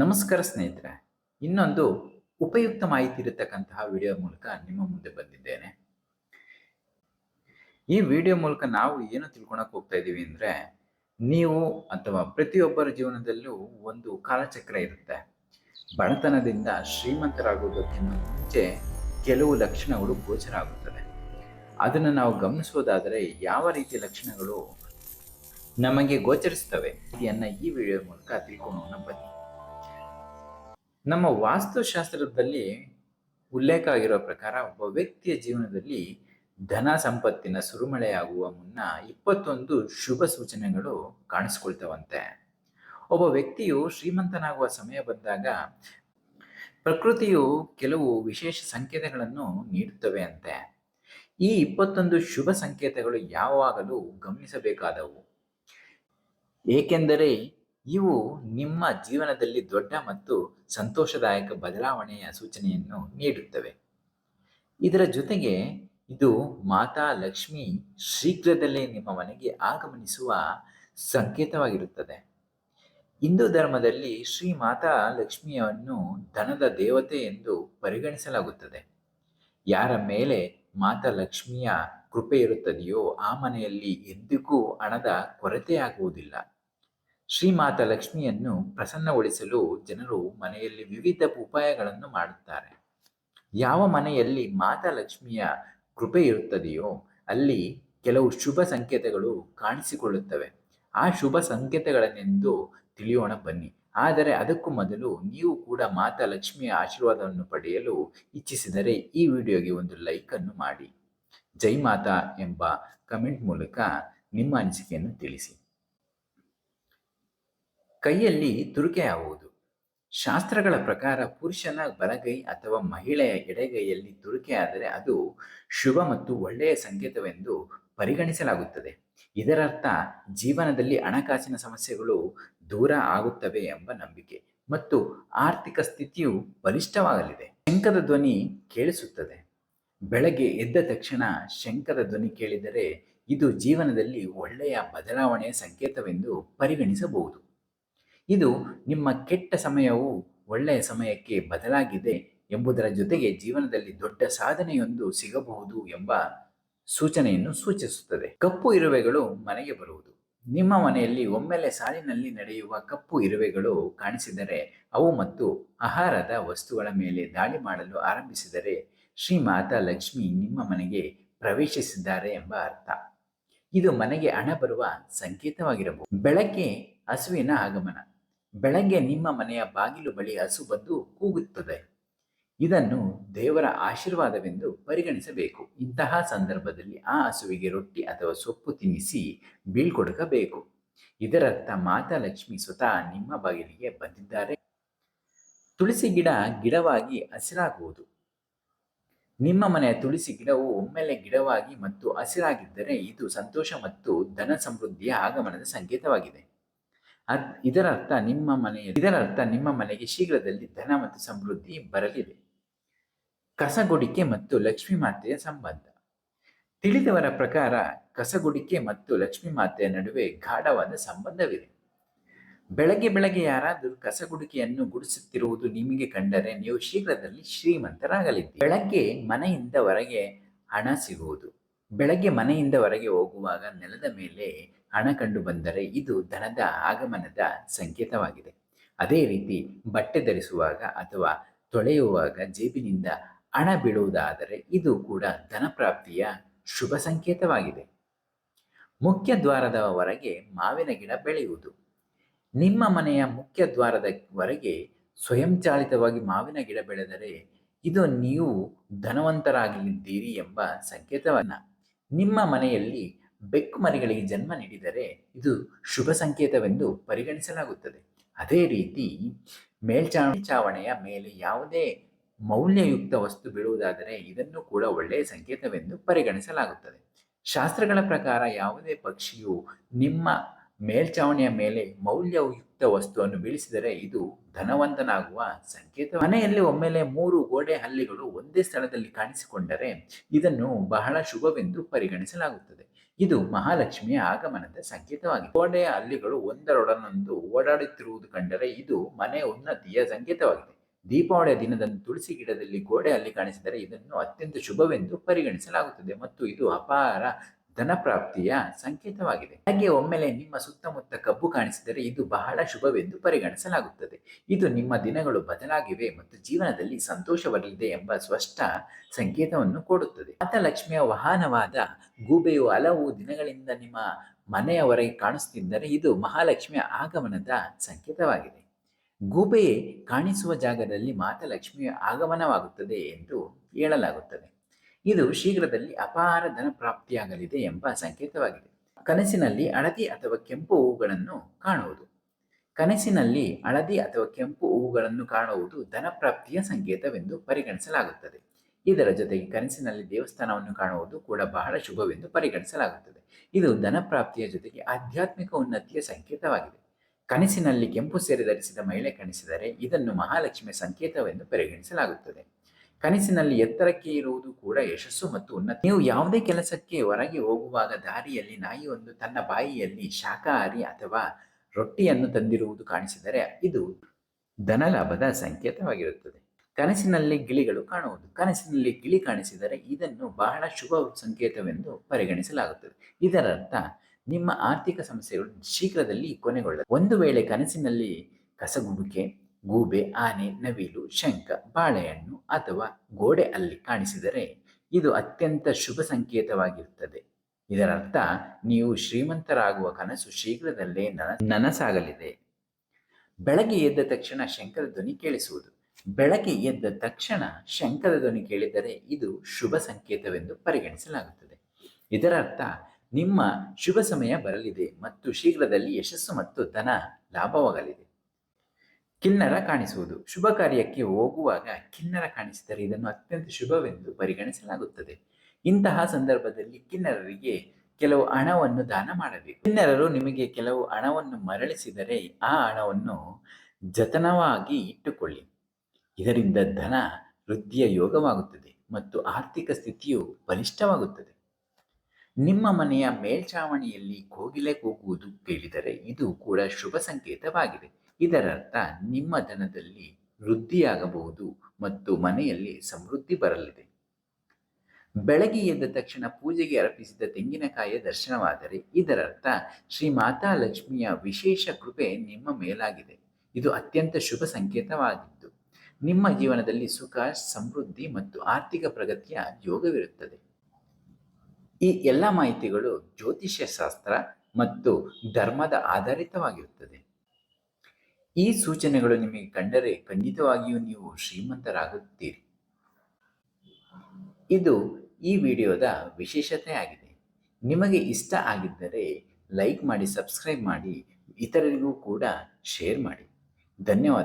ನಮಸ್ಕಾರ ಸ್ನೇಹಿತರೆ, ಇನ್ನೊಂದು ಉಪಯುಕ್ತ ಮಾಹಿತಿ ಇರತಕ್ಕಂತಹ ವಿಡಿಯೋ ಮೂಲಕ ನಿಮ್ಮ ಮುಂದೆ ಬಂದಿದ್ದೇನೆ. ಈ ವಿಡಿಯೋ ಮೂಲಕ ನಾವು ಏನು ತಿಳ್ಕೊಳಕ್ ಹೋಗ್ತಾ ಇದ್ದೀವಿ ಅಂದ್ರೆ, ನೀವು ಅಥವಾ ಪ್ರತಿಯೊಬ್ಬರ ಜೀವನದಲ್ಲೂ ಒಂದು ಕಾಲಚಕ್ರ ಇರುತ್ತೆ. ಬಡತನದಿಂದ ಶ್ರೀಮಂತರಾಗುವುದಕ್ಕಿಂತ ಮುಂಚೆ ಕೆಲವು ಲಕ್ಷಣಗಳು ಗೋಚರ ಆಗುತ್ತದೆ ಅದನ್ನು ನಾವು ಗಮನಿಸೋದಾದರೆ, ಯಾವ ರೀತಿಯ ಲಕ್ಷಣಗಳು ನಮಗೆ ಗೋಚರಿಸ್ತವೆ ಇದನ್ನು ಈ ವಿಡಿಯೋ ಮೂಲಕ ತಿಳ್ಕೊಳ್ಳೋಣ ಬನ್ನಿ. ನಮ್ಮ ವಾಸ್ತುಶಾಸ್ತ್ರದಲ್ಲಿ ಉಲ್ಲೇಖ ಆಗಿರೋ ಪ್ರಕಾರ ಒಬ್ಬ ವ್ಯಕ್ತಿಯ ಜೀವನದಲ್ಲಿ ಧನ ಸಂಪತ್ತಿನ ಸುರುಮಳೆಯಾಗುವ ಮುನ್ನ ಇಪ್ಪತ್ತೊಂದು ಶುಭ ಸೂಚನೆಗಳು ಕಾಣಿಸ್ಕೊಳ್ತವಂತೆ. ಒಬ್ಬ ವ್ಯಕ್ತಿಯು ಶ್ರೀಮಂತನಾಗುವ ಸಮಯ ಬಂದಾಗ ಪ್ರಕೃತಿಯು ಕೆಲವು ವಿಶೇಷ ಸಂಕೇತಗಳನ್ನು ನೀಡುತ್ತವೆ ಅಂತೆ. ಈ ಇಪ್ಪತ್ತೊಂದು ಶುಭ ಸಂಕೇತಗಳು ಯಾವಾಗಲೂ ಗಮನಿಸಬೇಕಾದವು. ಏಕೆಂದರೆ ಇವು ನಿಮ್ಮ ಜೀವನದಲ್ಲಿ ದೊಡ್ಡ ಮತ್ತು ಸಂತೋಷದಾಯಕ ಬದಲಾವಣೆಯ ಸೂಚನೆಯನ್ನು ನೀಡುತ್ತವೆ. ಇದರ ಜೊತೆಗೆ ಇದು ಮಾತಾ ಲಕ್ಷ್ಮಿ ಶೀಘ್ರದಲ್ಲೇ ನಿಮ್ಮ ಮನೆಗೆ ಆಗಮನಿಸುವ ಸಂಕೇತವಾಗಿರುತ್ತದೆ. ಹಿಂದೂ ಧರ್ಮದಲ್ಲಿ ಶ್ರೀ ಮಾತಾ ಲಕ್ಷ್ಮಿಯನ್ನು ಧನದ ದೇವತೆ ಎಂದು ಪರಿಗಣಿಸಲಾಗುತ್ತದೆ. ಯಾರ ಮೇಲೆ ಮಾತಾ ಲಕ್ಷ್ಮಿಯ ಕೃಪೆ ಇರುತ್ತದೆಯೋ ಆ ಮನೆಯಲ್ಲಿ ಎಂದಿಗೂ ಹಣದ ಕೊರತೆಯಾಗುವುದಿಲ್ಲ. ಶ್ರೀಮಾತ ಲಕ್ಷ್ಮಿಯನ್ನು ಪ್ರಸನ್ನಗೊಳಿಸಲು ಜನರು ಮನೆಯಲ್ಲಿ ವಿವಿಧ ಉಪಾಯಗಳನ್ನು ಮಾಡುತ್ತಾರೆ. ಯಾವ ಮನೆಯಲ್ಲಿ ಮಾತಾ ಲಕ್ಷ್ಮಿಯ ಕೃಪೆ ಇರುತ್ತದೆಯೋ, ಅಲ್ಲಿ ಕೆಲವು ಶುಭ ಸಂಕೇತಗಳು ಕಾಣಿಸಿಕೊಳ್ಳುತ್ತವೆ. ಆ ಶುಭ ಸಂಕೇತಗಳನ್ನೆಂದು ತಿಳಿಯೋಣ ಬನ್ನಿ. ಆದರೆ ಅದಕ್ಕೂ ಮೊದಲು ನೀವು ಕೂಡ ಮಾತಾ ಲಕ್ಷ್ಮಿಯ ಆಶೀರ್ವಾದವನ್ನು ಪಡೆಯಲು ಇಚ್ಛಿಸಿದರೆ ಈ ವಿಡಿಯೋಗೆ ಒಂದು ಲೈಕ್ ಅನ್ನು ಮಾಡಿ. ಜೈ ಮಾತಾ ಎಂಬ ಕಮೆಂಟ್ ಮೂಲಕ ನಿಮ್ಮ ಅನಿಸಿಕೆಯನ್ನು ತಿಳಿಸಿ. ಕೈಯಲ್ಲಿ ತುರುಕೆಯಾಗುವುದು ಶಾಸ್ತ್ರಗಳ ಪ್ರಕಾರ ಪುರುಷನ ಬಲಗೈ ಅಥವಾ ಮಹಿಳೆಯ ಎಡಗೈಯಲ್ಲಿ ತುರುಕೆಯಾದರೆ ಅದು ಶುಭ ಮತ್ತು ಒಳ್ಳೆಯ ಸಂಕೇತವೆಂದು ಪರಿಗಣಿಸಲಾಗುತ್ತದೆ. ಇದರರ್ಥ ಜೀವನದಲ್ಲಿ ಹಣಕಾಸಿನ ಸಮಸ್ಯೆಗಳು ದೂರ ಆಗುತ್ತವೆ ಎಂಬ ನಂಬಿಕೆ ಮತ್ತು ಆರ್ಥಿಕ ಸ್ಥಿತಿಯು ಬಲಿಷ್ಠವಾಗಲಿದೆ. ಶಂಕದ ಧ್ವನಿ ಕೇಳಿಸುತ್ತದೆ. ಬೆಳಗ್ಗೆ ಎದ್ದ ತಕ್ಷಣ ಶಂಕದ ಧ್ವನಿ ಕೇಳಿದರೆ ಇದು ಜೀವನದಲ್ಲಿ ಒಳ್ಳೆಯ ಬದಲಾವಣೆಯ ಸಂಕೇತವೆಂದು ಪರಿಗಣಿಸಬಹುದು. ಇದು ನಿಮ್ಮ ಕೆಟ್ಟ ಸಮಯವು ಒಳ್ಳೆಯ ಸಮಯಕ್ಕೆ ಬದಲಾಗಿದೆ ಎಂಬುದರ ಜೊತೆಗೆ ಜೀವನದಲ್ಲಿ ದೊಡ್ಡ ಸಾಧನೆಯೊಂದು ಸಿಗಬಹುದು ಎಂಬ ಸೂಚನೆಯನ್ನು ಸೂಚಿಸುತ್ತದೆ. ಕಪ್ಪು ಇರುವೆಗಳು ಮನೆಗೆ ಬರುವುದು. ನಿಮ್ಮ ಮನೆಯಲ್ಲಿ ಒಮ್ಮೆಲೆ ಸಾಲಿನಲ್ಲಿ ನಡೆಯುವ ಕಪ್ಪು ಇರುವೆಗಳು ಕಾಣಿಸಿದರೆ ಅವು ಮತ್ತು ಆಹಾರದ ವಸ್ತುಗಳ ಮೇಲೆ ದಾಳಿ ಮಾಡಲು ಆರಂಭಿಸಿದರೆ ಶ್ರೀ ಮಾತಾ ಲಕ್ಷ್ಮಿ ನಿಮ್ಮ ಮನೆಗೆ ಪ್ರವೇಶಿಸಿದ್ದಾರೆ ಎಂಬ ಅರ್ಥ. ಇದು ಮನೆಗೆ ಹಣ ಬರುವ ಸಂಕೇತವಾಗಿರಬಹುದು. ಬೆಳಗ್ಗೆ ಹಸುವಿನ ಆಗಮನ. ಬೆಳಗ್ಗೆ ನಿಮ್ಮ ಮನೆಯ ಬಾಗಿಲು ಬಳಿ ಹಸು ಬಂದು ಕೂಗುತ್ತದೆ. ಇದನ್ನು ದೇವರ ಆಶೀರ್ವಾದವೆಂದು ಪರಿಗಣಿಸಬೇಕು. ಇಂತಹ ಸಂದರ್ಭದಲ್ಲಿ ಆ ಹಸುವಿಗೆ ರೊಟ್ಟಿ ಅಥವಾ ಸೊಪ್ಪು ತಿನ್ನಿಸಿ ಬೀಳ್ಕೊಡಕಬೇಕು ಇದರರ್ಥ ಮಾತಾ ಲಕ್ಷ್ಮಿ ಸ್ವತಃ ನಿಮ್ಮ ಬಾಗಿಲಿಗೆ ಬಂದಿದ್ದಾರೆ. ತುಳಸಿ ಗಿಡ ಗಿಡವಾಗಿ ಹಸಿರಾಗುವುದು. ನಿಮ್ಮ ಮನೆಯ ತುಳಸಿ ಗಿಡವು ಒಮ್ಮೆಲೆ ಗಿಡವಾಗಿ ಮತ್ತು ಹಸಿರಾಗಿದ್ದರೆ ಇದು ಸಂತೋಷ ಮತ್ತು ಧನ ಸಮೃದ್ಧಿಯ ಆಗಮನದ ಸಂಕೇತವಾಗಿದೆ. ಅದ್ ಇದರರ್ಥ ನಿಮ್ಮ ಮನೆಯ, ಇದರರ್ಥ ನಿಮ್ಮ ಮನೆಗೆ ಶೀಘ್ರದಲ್ಲಿ ಧನ ಮತ್ತು ಸಮೃದ್ಧಿ ಬರಲಿದೆ ಕಸಗುಡಿಕೆ ಮತ್ತು ಲಕ್ಷ್ಮೀ ಮಾತೆಯ ಸಂಬಂಧ. ತಿಳಿದವರ ಪ್ರಕಾರ ಕಸಗುಡಿಕೆ ಮತ್ತು ಲಕ್ಷ್ಮೀ ಮಾತೆಯ ನಡುವೆ ಗಾಢವಾದ ಸಂಬಂಧವಿದೆ. ಬೆಳಗ್ಗೆ ಬೆಳಗ್ಗೆ ಯಾರಾದರೂ ಕಸಗುಡಿಕೆಯನ್ನು ಗುಡಿಸುತ್ತಿರುವುದು ನಿಮಗೆ ಕಂಡರೆ ನೀವು ಶೀಘ್ರದಲ್ಲಿ ಶ್ರೀಮಂತರಾಗಲಿದ್ದೀರಿ. ಬೆಳಗ್ಗೆ ಮನೆಯಿಂದ ಹೊರಗೆ ಹಣ ಸಿಗುವುದು. ಬೆಳಗ್ಗೆ ಮನೆಯಿಂದ ಹೊರಗೆ ಹೋಗುವಾಗ ನೆಲದ ಮೇಲೆ ಹಣ ಕಂಡು ಬಂದರೆ ಇದು ಧನದ ಆಗಮನದ ಸಂಕೇತವಾಗಿದೆ. ಅದೇ ರೀತಿ ಬಟ್ಟೆ ಧರಿಸುವಾಗ ಅಥವಾ ತೊಳೆಯುವಾಗ ಜೇಬಿನಿಂದ ಹಣ ಬೀಳುವುದಾದರೆ ಇದು ಕೂಡ ಧನಪ್ರಾಪ್ತಿಯ ಶುಭ ಸಂಕೇತವಾಗಿದೆ. ಮುಖ್ಯ ದ್ವಾರದ ಹೊರಗೆ ಮಾವಿನ ಗಿಡ ಬೆಳೆಯುವುದು. ನಿಮ್ಮ ಮನೆಯ ಮುಖ್ಯ ದ್ವಾರದ ಹೊರಗೆ ಸ್ವಯಂಚಾಲಿತವಾಗಿ ಮಾವಿನ ಗಿಡ ಬೆಳೆದರೆ ಇದು ನೀವು ಧನವಂತರಾಗಲಿದ್ದೀರಿ ಎಂಬ ಸಂಕೇತವನ್ನ ನಿಮ್ಮ ಮನೆಯಲ್ಲಿ ಬೆಕ್ಕು ಮರಿಗಳಿಗೆ ಜನ್ಮ ನೀಡಿದರೆ ಇದು ಶುಭ ಸಂಕೇತವೆಂದು ಪರಿಗಣಿಸಲಾಗುತ್ತದೆ. ಅದೇ ರೀತಿ ಮೇಲ್ಚಾವಣೆಯ ಮೇಲೆ ಯಾವುದೇ ಮೌಲ್ಯಯುಕ್ತ ವಸ್ತು ಬೀಳುವುದಾದರೆ ಇದನ್ನು ಕೂಡ ಒಳ್ಳೆಯ ಸಂಕೇತವೆಂದು ಪರಿಗಣಿಸಲಾಗುತ್ತದೆ. ಶಾಸ್ತ್ರಗಳ ಪ್ರಕಾರ ಯಾವುದೇ ಪಕ್ಷಿಯು ನಿಮ್ಮ ಮೇಲ್ಚಾವಣಿಯ ಮೇಲೆ ಮೌಲ್ಯಯುಕ್ತ ವಸ್ತುವನ್ನು ಬೀಳಿಸಿದರೆ ಇದು ಧನವಂತನಾಗುವ ಸಂಕೇತ ಮನೆಯಲ್ಲಿ ಒಮ್ಮೆಲೆ ಮೂರು ಗೋಡೆ ಹಲ್ಲಿಗಳು ಒಂದೇ ಸ್ಥಳದಲ್ಲಿ ಕಾಣಿಸಿಕೊಂಡರೆ ಇದನ್ನು ಬಹಳ ಶುಭವೆಂದು ಪರಿಗಣಿಸಲಾಗುತ್ತದೆ. ಇದು ಮಹಾಲಕ್ಷ್ಮಿಯ ಆಗಮನದ ಸಂಕೇತವಾಗಿದೆ. ಗೋಡೆಯ ಹಲ್ಲಿಗಳು ಒಂದರೊಡನೊಂದು ಓಡಾಡುತ್ತಿರುವುದು ಕಂಡರೆ ಇದು ಮನೆ ಉನ್ನತಿಯ ಸಂಕೇತವಾಗಿದೆ. ದೀಪಾವಳಿಯ ದಿನದಂದು ತುಳಸಿ ಗಿಡದಲ್ಲಿ ಗೋಡೆ ಅಲ್ಲಿ ಕಾಣಿಸಿದರೆ ಇದನ್ನು ಅತ್ಯಂತ ಶುಭವೆಂದು ಪರಿಗಣಿಸಲಾಗುತ್ತದೆ ಮತ್ತು ಇದು ಅಪಾರ ಧನಪ್ರಾಪ್ತಿಯ ಸಂಕೇತವಾಗಿದೆ. ಹಾಗೆ ಒಮ್ಮೆಲೆ ನಿಮ್ಮ ಸುತ್ತಮುತ್ತ ಕಬ್ಬು ಕಾಣಿಸಿದರೆ ಇದು ಬಹಳ ಶುಭವೆಂದು ಪರಿಗಣಿಸಲಾಗುತ್ತದೆ. ಇದು ನಿಮ್ಮ ದಿನಗಳು ಬದಲಾಗಿವೆ ಮತ್ತು ಜೀವನದಲ್ಲಿ ಸಂತೋಷ ಬರಲಿದೆ ಎಂಬ ಸ್ಪಷ್ಟ ಸಂಕೇತವನ್ನು ಕೊಡುತ್ತದೆ. ಮಾತ ಲಕ್ಷ್ಮಿಯ ವಾಹನವಾದ ಗೂಬೆಯು ಹಲವು ದಿನಗಳಿಂದ ನಿಮ್ಮ ಮನೆಯವರೆಗೆ ಕಾಣಿಸುತ್ತಿದ್ದರೆ ಇದು ಮಹಾಲಕ್ಷ್ಮಿಯ ಆಗಮನದ ಸಂಕೇತವಾಗಿದೆ. ಗೂಬೆ ಕಾಣಿಸುವ ಜಾಗದಲ್ಲಿ ಮಾತಲಕ್ಷ್ಮಿಯ ಆಗಮನವಾಗುತ್ತದೆ ಎಂದು ಹೇಳಲಾಗುತ್ತದೆ. ಇದು ಶೀಘ್ರದಲ್ಲಿ ಅಪಾರ ಧನ ಪ್ರಾಪ್ತಿಯಾಗಲಿದೆ ಎಂಬ ಸಂಕೇತವಾಗಿದೆ. ಕನಸಿನಲ್ಲಿ ಹಳದಿ ಅಥವಾ ಕೆಂಪು ಹೂವುಗಳನ್ನು ಕಾಣುವುದು. ಕನಸಿನಲ್ಲಿ ಹಳದಿ ಅಥವಾ ಕೆಂಪು ಹೂವುಗಳನ್ನು ಕಾಣುವುದು ಧನಪ್ರಾಪ್ತಿಯ ಸಂಕೇತವೆಂದು ಪರಿಗಣಿಸಲಾಗುತ್ತದೆ. ಇದರ ಜೊತೆಗೆ ಕನಸಿನಲ್ಲಿ ದೇವಸ್ಥಾನವನ್ನು ಕಾಣುವುದು ಕೂಡ ಬಹಳ ಶುಭವೆಂದು ಪರಿಗಣಿಸಲಾಗುತ್ತದೆ. ಇದು ಧನಪ್ರಾಪ್ತಿಯ ಜೊತೆಗೆ ಆಧ್ಯಾತ್ಮಿಕ ಉನ್ನತಿಯ ಸಂಕೇತವಾಗಿದೆ. ಕನಸಿನಲ್ಲಿ ಕೆಂಪು ಸೇರಿ ಧರಿಸಿದ ಮಹಿಳೆ ಕಾಣಿಸಿದರೆ ಇದನ್ನು ಮಹಾಲಕ್ಷ್ಮಿಯ ಸಂಕೇತವೆಂದು ಪರಿಗಣಿಸಲಾಗುತ್ತದೆ. ಕನಸಿನಲ್ಲಿ ಎತ್ತರಕ್ಕೆ ಇರುವುದು ಕೂಡ ಯಶಸ್ಸು ಮತ್ತು ಉನ್ನತಿ. ನೀವು ಯಾವುದೇ ಕೆಲಸಕ್ಕೆ ಹೊರಗೆ ಹೋಗುವಾಗ ದಾರಿಯಲ್ಲಿ ನಾಯಿಯೊಂದು ತನ್ನ ಬಾಯಿಯಲ್ಲಿ ಶಾಕಾಹಾರಿ ಅಥವಾ ರೊಟ್ಟಿಯನ್ನು ತಂದಿರುವುದು ಕಾಣಿಸಿದರೆ ಇದು ಧನಲಾಭದ ಸಂಕೇತವಾಗಿರುತ್ತದೆ. ಕನಸಿನಲ್ಲಿ ಗಿಳಿಗಳು ಕಾಣುವುದು. ಕನಸಿನಲ್ಲಿ ಗಿಳಿ ಕಾಣಿಸಿದರೆ ಇದನ್ನು ಬಹಳ ಶುಭ ಸಂಕೇತವೆಂದು ಪರಿಗಣಿಸಲಾಗುತ್ತದೆ. ಇದರರ್ಥ, ನಿಮ್ಮ ಆರ್ಥಿಕ ಸಮಸ್ಯೆಗಳು ಶೀಘ್ರದಲ್ಲಿ ಕೊನೆಗೊಳ್ಳ ಒಂದು ವೇಳೆ ಕನಸಿನಲ್ಲಿ ಕಸಗುಬುಕೆ ಗೂಬೆ, ಆನೆ, ನವಿಲು, ಶಂಖ, ಬಾಳೆಹಣ್ಣು ಅಥವಾ ಗೋಡೆ ಅಲ್ಲಿ ಕಾಣಿಸಿದರೆ ಇದು ಅತ್ಯಂತ ಶುಭ ಸಂಕೇತವಾಗಿರುತ್ತದೆ. ಇದರರ್ಥ, ನೀವು ಶ್ರೀಮಂತರಾಗುವ ಕನಸು ಶೀಘ್ರದಲ್ಲೇ ನನ, ನನಸಾಗಲಿದೆ. ಬೆಳಗ್ಗೆ ಎದ್ದ ತಕ್ಷಣ ಶಂಕರ ಧ್ವನಿ ಕೇಳಿಸುವುದು. ಬೆಳಗ್ಗೆ ಎದ್ದ ತಕ್ಷಣ ಶಂಕರ ಧ್ವನಿ ಕೇಳಿದರೆ ಇದು ಶುಭ ಸಂಕೇತವೆಂದು ಪರಿಗಣಿಸಲಾಗುತ್ತದೆ. ಇದರರ್ಥ, ನಿಮ್ಮ ಶುಭ ಸಮಯ ಬರಲಿದೆ ಮತ್ತು ಶೀಘ್ರದಲ್ಲಿ ಯಶಸ್ಸು ಮತ್ತು ಧನ ಲಾಭವಾಗಲಿದೆ. ಕಿನ್ನರ ಕಾಣಿಸುವುದು. ಶುಭ ಕಾರ್ಯಕ್ಕೆ ಹೋಗುವಾಗ ಕಿನ್ನರ ಕಾಣಿಸಿದರೆ ಇದನ್ನು ಅತ್ಯಂತ ಶುಭವೆಂದು ಪರಿಗಣಿಸಲಾಗುತ್ತದೆ. ಇಂತಹ ಸಂದರ್ಭದಲ್ಲಿ ಕಿನ್ನರರಿಗೆ ಕೆಲವು ಹಣವನ್ನು ದಾನ ಮಾಡಬೇಕು. ಕಿನ್ನರರು ನಿಮಗೆ ಕೆಲವು ಹಣವನ್ನು ಮರಳಿಸಿದರೆ ಆ ಹಣವನ್ನು ಜತನವಾಗಿ ಇಟ್ಟುಕೊಳ್ಳಿ. ಇದರಿಂದ ಧನ ವೃದ್ಧಿಯ ಯೋಗವಾಗುತ್ತದೆ ಮತ್ತು ಆರ್ಥಿಕ ಸ್ಥಿತಿಯು ಬಲಿಷ್ಠವಾಗುತ್ತದೆ. ನಿಮ್ಮ ಮನೆಯ ಮೇಲ್ಛಾವಣಿಯಲ್ಲಿ ಕೋಗಿಲೆ ಕೂಗುವುದು ಕೇಳಿದರೆ ಇದು ಕೂಡ ಶುಭ ಸಂಕೇತವಾಗಿದೆ. ಇದರರ್ಥ ನಿಮ್ಮ ಧನದಲ್ಲಿ ವೃದ್ಧಿಯಾಗಬಹುದು ಮತ್ತು ಮನೆಯಲ್ಲಿ ಸಮೃದ್ಧಿ ಬರಲಿದೆ. ಬೆಳಗ್ಗೆ ಎದ್ದ ತಕ್ಷಣ ಪೂಜೆಗೆ ಅರ್ಪಿಸಿದ ತೆಂಗಿನಕಾಯಿಯ ದರ್ಶನವಾದರೆ ಇದರರ್ಥ ಶ್ರೀ ಮಾತಾ ಲಕ್ಷ್ಮಿಯ ವಿಶೇಷ ಕೃಪೆ ನಿಮ್ಮ ಮೇಲಾಗಿದೆ. ಇದು ಅತ್ಯಂತ ಶುಭ ಸಂಕೇತವಾಗಿದ್ದು, ನಿಮ್ಮ ಜೀವನದಲ್ಲಿ ಸುಖ, ಸಮೃದ್ಧಿ ಮತ್ತು ಆರ್ಥಿಕ ಪ್ರಗತಿಯ ಯೋಗವಿರುತ್ತದೆ. ಈ ಎಲ್ಲ ಮಾಹಿತಿಗಳು ಜ್ಯೋತಿಷ್ಯ ಶಾಸ್ತ್ರ ಮತ್ತು ಧರ್ಮದ ಆಧಾರಿತವಾಗಿರುತ್ತದೆ. ಈ ಸೂಚನೆಗಳು ನಿಮಗೆ ಕಂಡರೆ ಖಂಡಿತವಾಗಿಯೂ ನೀವು ಶ್ರೀಮಂತರಾಗುತ್ತೀರಿ. ಇದು ಈ ವಿಡಿಯೋದ ವಿಶೇಷತೆ ಆಗಿದೆ. ನಿಮಗೆ ಇಷ್ಟ ಆಗಿದ್ದರೆ ಲೈಕ್ ಮಾಡಿ, ಸಬ್ಸ್ಕ್ರೈಬ್ ಮಾಡಿ, ಇತರರಿಗೂ ಕೂಡ ಶೇರ್ ಮಾಡಿ. ಧನ್ಯವಾದ.